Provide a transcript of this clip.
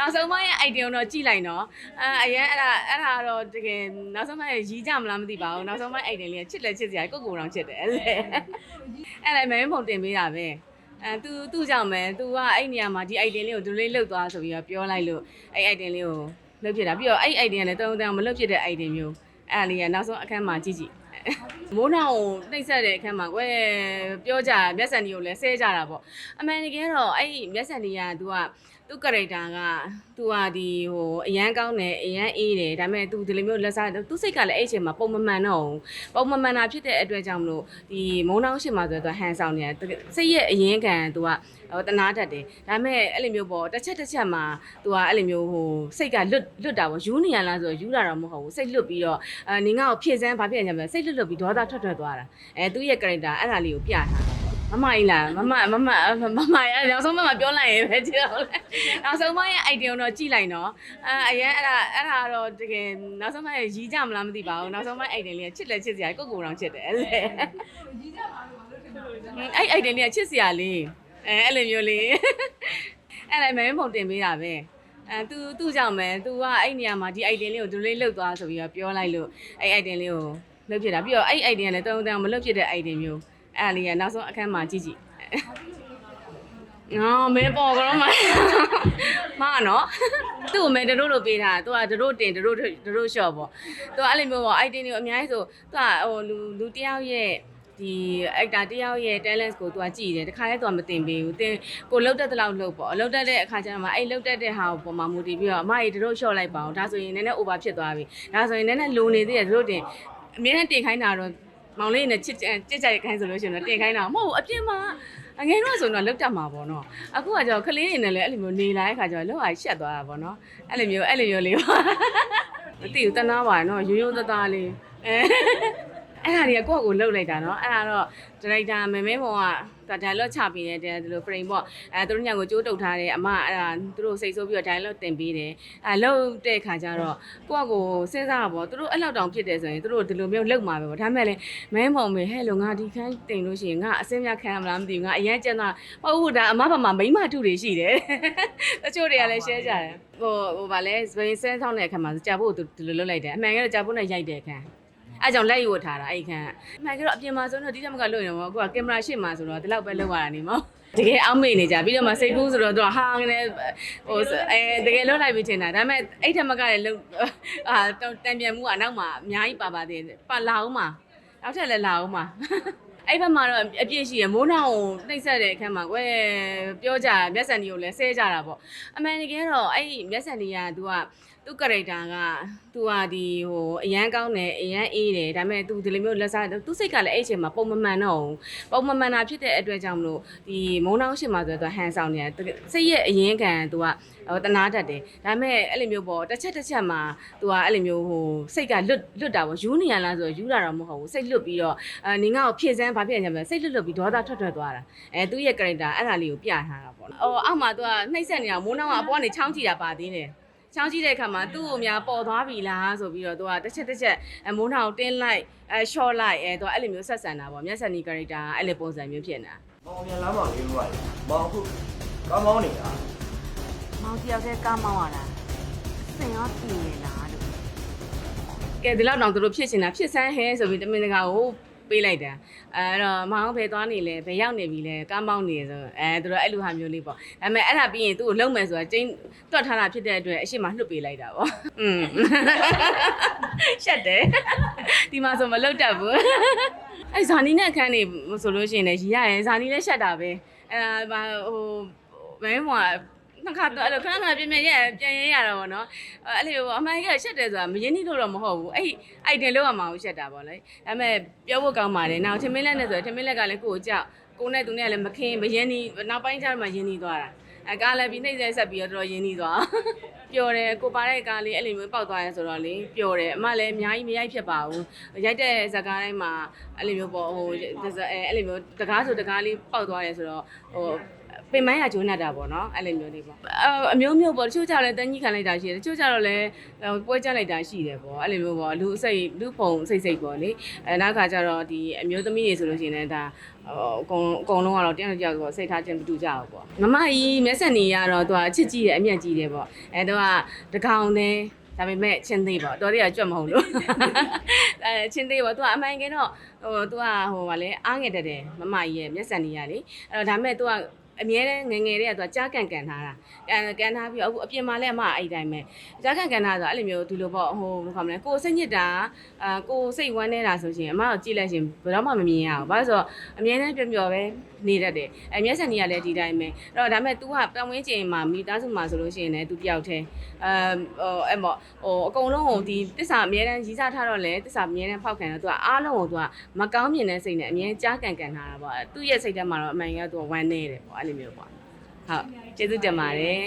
နောက်ဆုံးမရဲ့ idea တော့ကြည့်လိုက်နော်အဲအရင်အဲ့ဒါအဲ့ဒါတော့တကယ်နောက်ဆုံးမရဲ့ရီးကြမလားမသိပါဘူးနောက်ဆုံးမ idea လေးကချစ်လဲချစ်စရာကိုကိုတော့ချစ်တယ်အဲ့လေအဲ့လေမင်းပုံတင်ပေးတာပဲအဲသူသူ့ကြောင့်ပဲသူကအဲ့နေရာမှာဒီ idea လေးကိုသူလေးလှုပ်သွားဆိုပြီးတော့ပြောလိုက်လို့အဲ့ idea လေးကိုလှုပ်ဖြစ်တာပြီးတော့အဲ့ idea လည်းတုံတုံမလှုပ်ဖြစ်တဲ့ idea မျိုးအဲ့လေးကနောက်ဆုံးအခန်းမှာကြည့်ကြည့်မိုးနောင်ကိုနှိမ့်ဆက်တဲ့အခန်းမှာကွယ်ပြောကြမျက်စံဒီကိုလည်းဆဲကြတာပေါ့အမှန်တကယ်တော့အဲ့မျက်စံဒီက तू က သူ့ character ကသူဟာဒီဟိုအရန်ကောင်းတယ်အရန်အေးတယ်ဒါပေမဲ့သူဒီလိုမျိုးလက်စားသူစိတ်ကလည်းအဲ့အချိန်မှာပုံမမှန်တော့ဘူးပုံမမှန်တာဖြစ်တဲ့အတွက်ကြောင့်မလို့ဒီမုံနှောင်းရှင်မှာဆိုတော့ဟန်ဆောင်နေတယ်စိတ်ရဲ့အရန်ခံသူကဟိုတနာတတ်တယ်ဒါပေမဲ့အဲ့လိုမျိုးပေါ့တစ်ချက်တစ်ချက်မှာသူကအဲ့လိုမျိုးဟိုစိတ်ကလွတ်လွတ်တာပေါ့ယူနေရလားဆိုတော့ယူတာတော့မဟုတ်ဘူးစိတ်လွတ်ပြီးတော့အဲနင်ကဖြည့်စမ်းဘာဖြစ်ရလဲစိတ်လွတ်လွတ်ပြီးဒေါသထွက်ထွက်သွားတာအဲသူ့ရဲ့ character အဲ့ဒါလေးကိုပြထားတာ မမကြီးလားမမမမမမရနောက်ဆုံးမမပြောလိုက်ရင်ပဲကြည့်တော့လေနောက်ဆုံးမရဲ့ item ကိုတော့ကြည့်လိုက်နော်အဲအရင်အဲ့ဒါအဲ့ဒါတော့တကယ်နောက်ဆုံးမရဲ့ရီးကြမလားမသိပါဘူးနောက်ဆုံးမ item လေးကချစ်လဲချစ်စရာကိုကိုတောင်ချစ်တယ်အဲ့လေအဲ့ item လေးကချစ်စရာလေးအဲအဲ့လိုမျိုးလေးအဲ့လေမင်းပုံတင်ပေးတာပဲအဲ तू သူ့ကြောင့်ပဲ तू ကအဲ့နေရာမှာဒီ item လေးကိုဒီလေးလှုပ်သွားဆိုပြီးတော့ပြောလိုက်လို့အဲ့ item လေးကိုလှုပ်ဖြစ်တာပြီးတော့အဲ့ item ကလည်းတုံးတုံးမလှုပ်ဖြစ်တဲ့ item မျိုး အဲ့ဒါလေးကနောက်ဆုံးအခန်းမှာကြည့်ကြည့်နော်မင်းပေါ်ကတော့မမနော်သူ့ကိုမဲတတို့လိုပေးထားတာသူကတတို့တင်တတို့တတို့ရှော့ပေါ့သူကအဲ့လိုမျိုးပေါ့ item တွေကိုအများကြီးဆိုသူကဟိုလူလူတယောက်ရဲ့ဒီ actor တယောက်ရဲ့ talent ကို तू ကကြည့်တယ်တခါလဲ तू ကမတင်ပေးဘူးတင်ကိုလှုပ်တတ်တဲ့လောက်လှုပ်ပေါ့လှုပ်တတ်တဲ့အခါကျတော့မှအဲ့လှုပ်တတ်တဲ့ဟာကိုပုံမှာမူတည်ပြီးတော့အမကြီးတို့ရှော့လိုက်ပါအောင်ဒါဆိုရင်နည်းနည်း over ဖြစ်သွားပြီဒါဆိုရင်နည်းနည်းလိုနေသေးတယ်တို့တင်အမြဲတမ်းတင်ခိုင်းတာတော့ မောင်လေးနဲ့ချစ်ချစ်ကြိုက်ခိုင်းဆိုလို့ရှိရင်တော့တင်ခိုင်းတာမဟုတ်ဘူးအပြင်မှာအငယ်တော့ဆိုတော့လောက်တတ်မှာပေါ့နော်အခုကကြောခလေးနေနဲ့လည်းအဲ့လိုမျိုးနေလာတဲ့ခါကျတော့လောက်အားရှက်သွားတာပေါ့နော်အဲ့လိုမျိုးအဲ့လိုမျိုးလေးပါမသိဘူးတနာပါနော်ရိုးရိုးသားသားလေးအဲအဲ့ဒါတွေကကိုယ့်ကိုလှုပ်လိုက်တာနော်အဲ့ဒါတော့ဒရိုက်တာမေမဲပေါ်က dialogue ချပေးတယ်ဒီလို frame ပေါ့အဲသူတို့ညကိုကြိုးတုပ်ထားတယ်အမအဲ့ဒါသူတို့စိတ်ဆိုးပြီးတော့ dialogue တင်ပေးတယ်အဲလှုပ်တဲ့ခါကျတော့ကိုယ့်ကိုစဉ်းစားတာပေါ့သူတို့အဲ့လောက်တောင်ဖြစ်တယ်ဆိုရင်သူတို့ဒီလိုမျိုးလှုပ်မှာပဲပေါ့ဒါပေမဲ့လည်းမဲမောင်မေဟဲ့လို့ငါဒီခန်းတင်လို့ရှိရင်ငါအစင်းမြခံရမလားမသိဘူးငါအရန်ကျန်တာဟုတ်ဟုတ်ဒါအမဘာမှမိမထုတွေရှိတယ်တချို့တွေကလည်း share ကြတယ်ဟိုဟိုဗာလဲစပိန်ဆဲဆောင်းတဲ့အခါမှာကြာဖို့ဒီလိုလုပ်လိုက်တယ်အမှန်ကတော့ကြာဖို့နဲ့ရိုက်တဲ့အခါ အဲကြောင့်လက်ယူထားတာအဲ့ခန်းအမှန်ကတော့အပြင်မှာဆိုတော့ဒီတက်မကလွတ်နေမှာကိုကကင်မရာရှေ့မှာဆိုတော့ဒီလောက်ပဲလောက်ရတာနေမောတကယ်အောက်မေ့နေကြပြီးတော့မှစိတ်ကူးဆိုတော့သူကဟာငနေဟိုအဲတကယ်လွတ်လိုက်ပြီးထင်တာဒါပေမဲ့အဲ့ထက်မကလည်းလုံအာတန်ပြန်မှုကအနောက်မှာအများကြီးပါပါသေးတယ်ပါလာအောင်မှာနောက်ထပ်လည်းလာအောင်မှာအဲ့ဘက်မှာတော့အပြည့်ရှိရမိုးနောင်ကိုနှိမ့်ဆက်တဲ့အခန်းမှာကွယ်ပြောကြမျက်စံဒီကိုလည်းဆဲကြတာပေါ့အမှန်တကယ်တော့အဲ့မျက်စံဒီက तू က သူ့ character ကသူဟာဒီဟိုအရန်ကောင်းတယ်အရန်အေးတယ်ဒါပေမဲ့သူဒီလိုမျိုးလက်စားသူစိတ်ကလည်းအဲ့အချိန်မှာပုံမမှန်တော့ဘူးပုံမမှန်တာဖြစ်တဲ့အတွက်ကြောင့်မလို့ဒီမုံနှောင်းရှင်မှာဆိုတော့ဟန်ဆောင်နေတာစိတ်ရဲ့အရန်ခံသူကဟိုတနာတတ်တယ်ဒါပေမဲ့အဲ့လိုမျိုးပေါ့တစ်ချက်တစ်ချက်မှာသူကအဲ့လိုမျိုးဟိုစိတ်ကလွတ်လွတ်တာပေါ့ယူနေရလားဆိုတော့ယူတာတော့မဟုတ်ဘူးစိတ်လွတ်ပြီးတော့အဲနင်ကတော့ဖြည့်စမ်းဘာဖြစ်ရကြမလဲစိတ်လွတ်လွတ်ပြီးဒေါသထွက်ထွက်သွားတာအဲသူ့ရဲ့ character အဲ့ဒါလေးကိုပြထားတာပေါ့နော်အော်အောက်မှာသူကနှိမ့်ဆက်နေတာမိုးနှောင်းကအပေါ်ကနေချောင်းကြည့်တာပါသေးတယ် ချောင်းကြည့်တဲ့အခါမှာသူ့ကိုများပေါ်သွားပြီလားဆိုပြီးတော့သူကတစ်ချက်တစ်ချက်အမိုးထောင်တင်းလိုက်အဲ short လိုက်အဲသူကအဲ့လိုမျိုးဆက်ဆံတာပေါ့မျက်စံနီ character ကအဲ့လိုပုံစံမျိုးဖြစ်နေတာမောင်ပြန်လမ်းမောင်လေးလို့ရတယ်မောင်အခုကောင်းမောင်းနေတာမောင်တယောက်တည်းကားမောင်းရတာစင်ရောတည်နေလားလို့ကဲဒီလောက်တော့သူတို့ဖြစ်ချင်တာဖြစ်စမ်းဟဲဆိုပြီးတမင်တကာကို ပေးလိုက်တာအဲ့တော့မောင်ဘယ်သွားနေလဲဘယ်ရောက်နေပြီလဲကားမောင်းနေဆိုအဲသူတို့အဲ့လိုဟာမျိုးလေးပေါ့ဒါပေမဲ့အဲ့ဒါပြီးရင်သူ့ကိုလုံးမယ်ဆိုတာကျင်းတွတ်ထားတာဖြစ်တဲ့အတွက်အရှိမလွတ်ပေးလိုက်တာပေါ့อืมရှက်တယ်ဒီမှာဆိုမလုတ်တတ်ဘူးအဲ့ဇာနီနဲ့အခန်းနေဆိုလို့ရှိရင်လည်းရီရရင်ဇာနီလည်းရှက်တာပဲအဲဒါဟိုမဲမော နှစ်ခါတော့အဲ့လိုခဏခဏပြင်းပြင်းရဲ့ပြန်ရဲရတာပေါ့နော်အဲ့လိုပေါ့အမှန်ကြီးကရှက်တယ်ဆိုတာမရင်းနှီးလို့တော့မဟုတ်ဘူးအဲ့အိုက်တင်လောက်ရမှာကိုရှက်တာပေါ့လေဒါပေမဲ့ပြောဖို့ကောင်းပါတယ်နောက်ထမင်းလက်နဲ့ဆိုရင်ထမင်းလက်ကလည်းကိုကိုကြောက်ကိုနဲ့သူနဲ့လည်းမခင်းမရင်းနှီးနောက်ပိုင်းကျတော့မှရင်းနှီးသွားတာအကားလည်းပြီးနှိမ့်ဆက်ဆက်ပြီးတော့တော်တော်ရင်းနှီးသွားပျော်တယ်ကိုပါတဲ့ကားလေးအဲ့လိုမျိုးပောက်သွားရဲဆိုတော့လေပျော်တယ်အမလည်းအများကြီးမရိုက်ဖြစ်ပါဘူးရိုက်တဲ့ဇာကားတိုင်းမှာအဲ့လိုမျိုးပေါ့ဟိုအဲအဲ့လိုမျိုးတကားဆိုတကားလေးပောက်သွားရဲဆိုတော့ဟို ပင်မိုင်းကဂျိုးနေတာပေါ့နော်အဲ့လိုမျိုးတွေပေါ့အအမျိုးမျိုးပေါ့တချို့ကြလည်းတန်းကြီးခံလိုက်တာရှိတယ်တချို့ကြတော့လည်းပွဲကြလိုက်တာရှိတယ်ပေါ့အဲ့လိုမျိုးပေါ့လူအစိတ်လူပုံစိတ်စိတ်ပေါ့လေအဲနောက်ခါကျတော့ဒီအမျိုးသမီးတွေဆိုလို့ရှိရင်လည်းဒါဟိုအကုန်အကုန်လုံးကတော့တယောက်တစ်ယောက်ဆိုစိတ်ထားချင်းမတူကြဘူးပေါ့မမကြီးမဲဆက်နေရတော့သူကအချစ်ကြီးတယ်အမျက်ကြီးတယ်ပေါ့အဲတော့ကတကောင်သေးဒါပေမဲ့ချင်းသေးပေါ့တော်တွေကကြွတ်မဟုတ်လို့အဲချင်းသေးပေါ့သူကအမှန်ကယ်တော့ဟိုသူကဟိုဗာလဲအားငယ်တက်တယ်မမကြီးရဲ့မျက်စံနေရလေအဲ့တော့ဒါပေမဲ့သူက အမြဲတမ်းငယ်ငယ်လေးကသူကကြားကန်ကန်ထားတာကန်ကန်ထားပြီးတော့အခုအပြင်မှာလည်းအမအဲ့တိုင်းပဲကြားကန်ကန်ထားဆိုအဲ့လိုမျိုးဒီလိုပေါ့ဟိုဘယ်လိုခေါ်မလဲကိုယ်စိတ်ညစ်တာအာကိုယ်စိတ်ဝမ်းနေတာဆိုရှင်အမကိုကြည့်လိုက်ရှင်ဘယ်တော့မှမမြင်ရဘူးဘာလို့ဆိုတော့အမြဲတမ်းပျော်ပျော်ပဲနေတတ်တယ်အဲမျက်စံနေရလည်းဒီတိုင်းပဲအဲ့တော့ဒါပေမဲ့ तू ကတောင်ဝင်းကျင်မှာမိသားစုမှာဆိုလို့ရှိရင်လည်း तू တယောက်တည်းအမ်ဟိုအဲ့ပေါ့ဟိုအကုန်လုံးကိုဒီတစ္ဆာအမြဲတမ်းရီးစားထားတော့လေတစ္ဆာအမြဲတမ်းဖောက်ခံတော့ तू ကအားလုံးကို तू ကမကောင်းမြင်တဲ့စိတ်နဲ့အမြဲကြားကန်ကန်ထားတာပေါ့သူ့ရဲ့စိတ်ထဲမှာတော့အမှန်က तू ကဝမ်းနေတယ်ပေါ့အဲ့လို မျိုးပေါ့ဟုတ်ကျေးဇူးတင်ပါတယ်